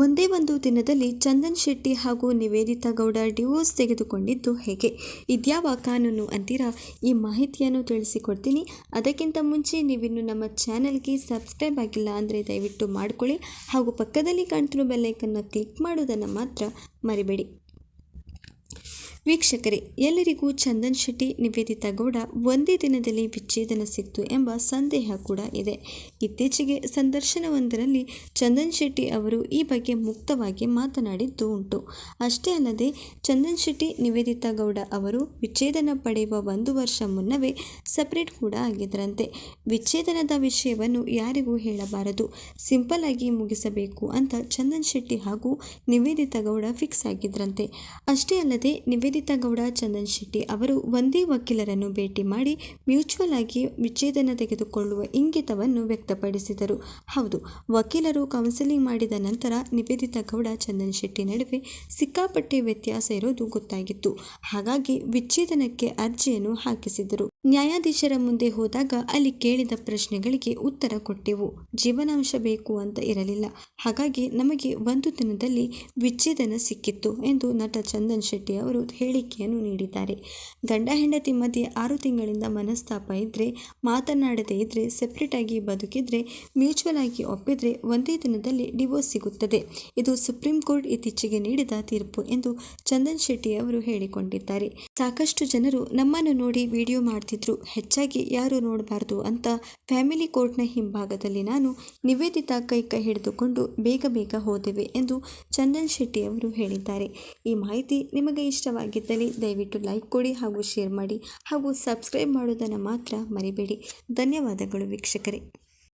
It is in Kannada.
ಒಂದೇ ಒಂದು ದಿನದಲ್ಲಿ ಚಂದನ್ ಶೆಟ್ಟಿ ಹಾಗೂ ನಿವೇದಿತಾ ಗೌಡ ಡಿವೋರ್ಸ್ ತೆಗೆದುಕೊಂಡಿದ್ದು ಹೇಗೆ? ಇದ್ಯಾವ ಕಾನೂನು ಅಂತೀರಾ? ಈ ಮಾಹಿತಿಯನ್ನು ತಿಳಿಸಿಕೊಡ್ತೀನಿ. ಅದಕ್ಕಿಂತ ಮುಂಚೆ ನೀವಿನ್ನು ನಮ್ಮ ಚಾನಲ್ಗೆ ಸಬ್ಸ್ಕ್ರೈಬ್ ಆಗಿಲ್ಲ ಅಂದರೆ ದಯವಿಟ್ಟು ಮಾಡಿಕೊಳ್ಳಿ ಹಾಗೂ ಪಕ್ಕದಲ್ಲಿ ಕಾಣ್ತಿರೋ ಬೆಲ್ಲೈಕನ್ನು ಕ್ಲಿಕ್ ಮಾಡೋದನ್ನು ಮಾತ್ರ ಮರಿಬೇಡಿ. ವೀಕ್ಷಕರೇ, ಎಲ್ಲರಿಗೂ ಚಂದನ್ ಶೆಟ್ಟಿ ನಿವೇದಿತಾ ಗೌಡ ಒಂದೇ ದಿನದಲ್ಲಿ ವಿಚ್ಛೇದನ ಸಿಕ್ತು ಎಂಬ ಸಂದೇಹ ಕೂಡ ಇದೆ. ಇತ್ತೀಚೆಗೆ ಸಂದರ್ಶನವೊಂದರಲ್ಲಿ ಚಂದನ್ ಶೆಟ್ಟಿ ಅವರು ಈ ಬಗ್ಗೆ ಮುಕ್ತವಾಗಿ ಮಾತನಾಡಿದ್ದು ಉಂಟು. ಅಷ್ಟೇ ಅಲ್ಲದೆ, ಚಂದನ್ ಶೆಟ್ಟಿ, ನಿವೇದಿತಾ ಗೌಡ ಅವರು ವಿಚ್ಛೇದನ ಪಡೆಯುವ ಒಂದು ವರ್ಷ ಮುನ್ನವೇ ಸಪ್ರೇಟ್ ಕೂಡ ಆಗಿದ್ರಂತೆ ವಿಚ್ಛೇದನದ ವಿಷಯವನ್ನು ಯಾರಿಗೂ ಹೇಳಬಾರದು. ಸಿಂಪಲ್ ಆಗಿ ಮುಗಿಸಬೇಕು ಅಂತ ಚಂದನ್ ಶೆಟ್ಟಿ ಹಾಗೂ ನಿವೇದಿತಾ ಗೌಡ ಫಿಕ್ಸ್ ಆಗಿದ್ರಂತೆ ಅಷ್ಟೇ ಅಲ್ಲದೆ ನಿವೇದಿತಾ ಗೌಡ ಚಂದನ್ ಶೆಟ್ಟಿ ಅವರು ಒಂದೇ ವಕೀಲರನ್ನು ಭೇಟಿ ಮಾಡಿ ಮ್ಯೂಚುವಲ್ ಆಗಿ ವಿಚ್ಛೇದನ ತೆಗೆದುಕೊಳ್ಳುವ ಇಂಗಿತವನ್ನು ವ್ಯಕ್ತಪಡಿಸಿದರು. ಹೌದು, ವಕೀಲರು ಕೌನ್ಸಿಲಿಂಗ್ ಮಾಡಿದ ನಂತರ ನಿವೇದಿತ ಗೌಡ ಚಂದನ್ ಶೆಟ್ಟಿ ನಡುವೆ ಸಿಕ್ಕಾಪಟ್ಟೆ ವ್ಯತ್ಯಾಸ ಇರೋದು ಗೊತ್ತಾಗಿತ್ತು. ಹಾಗಾಗಿ ವಿಚ್ಛೇದನಕ್ಕೆ ಅರ್ಜಿಯನ್ನು ಹಾಕಿಸಿದರು ನ್ಯಾಯಾಧೀಶರ ಮುಂದೆ ಹೋದಾಗ ಅಲ್ಲಿ ಕೇಳಿದ ಪ್ರಶ್ನೆಗಳಿಗೆ ಉತ್ತರ ಕೊಟ್ಟೆವು. ಜೀವನಾಂಶ ಬೇಕು ಅಂತ ಇರಲಿಲ್ಲ. ಹಾಗಾಗಿ ನಮಗೆ ಒಂದು ದಿನದಲ್ಲಿ ವಿಚ್ಛೇದನ ಸಿಕ್ಕಿತ್ತು ಎಂದು ನಟ ಚಂದನ್ ಶೆಟ್ಟಿ ಅವರು ಹೇಳಿಕೆಯನ್ನು ನೀಡಿದ್ದಾರೆ. ಗಂಡ ಹೆಂಡತಿ ಮಧ್ಯೆ ಆರು ತಿಂಗಳಿಂದ ಮನಸ್ತಾಪ ಇದ್ದರೆ ಮಾತನಾಡದೇ ಇದ್ದರೆ ಸೆಪ್ರೇಟ್ ಆಗಿ ಬದುಕಿದ್ರೆ ಮ್ಯೂಚುವಲ್ ಆಗಿ ಒಪ್ಪಿದ್ರೆ ಒಂದೇ ದಿನದಲ್ಲಿ ಡಿವೋರ್ಸ್ ಸಿಗುತ್ತದೆ. ಇದು ಸುಪ್ರೀಂ ಕೋರ್ಟ್ ಇತ್ತೀಚೆಗೆ ನೀಡಿದ ತೀರ್ಪು ಎಂದು ಚಂದನ್ ಶೆಟ್ಟಿ ಅವರು ಹೇಳಿಕೊಂಡಿದ್ದಾರೆ. ಸಾಕಷ್ಟು ಜನರು ನಮ್ಮನ್ನು ನೋಡಿ ವಿಡಿಯೋ ಮಾಡ್ತಿದ್ರು. ಹೆಚ್ಚಾಗಿ ಯಾರು ನೋಡಬಾರ್ದು ಅಂತ ಫ್ಯಾಮಿಲಿ ಕೋರ್ಟ್ನ ಹಿಂಭಾಗದಲ್ಲಿ ನಾನು ನಿವೇದಿತ ಕೈ ಕೈ ಹಿಡಿದುಕೊಂಡು ಬೇಗ ಬೇಗ ಹೋದೆವೆ ಎಂದು ಚಂದನ್ ಶೆಟ್ಟಿ ಅವರು ಹೇಳಿದ್ದಾರೆ. ಈ ಮಾಹಿತಿ ನಿಮಗೆ ಇಷ್ಟವಾಗಿದ್ದಲ್ಲಿ ದಯವಿಟ್ಟು ಲೈಕ್ ಕೊಡಿ ಹಾಗೂ ಶೇರ್ ಮಾಡಿ ಹಾಗೂ ಸಬ್ಸ್ಕ್ರೈಬ್ ಮಾಡೋದನ್ನು ಮಾತ್ರ ಮರಿಬೇಡಿ. ಧನ್ಯವಾದಗಳು ವೀಕ್ಷಕರೇ.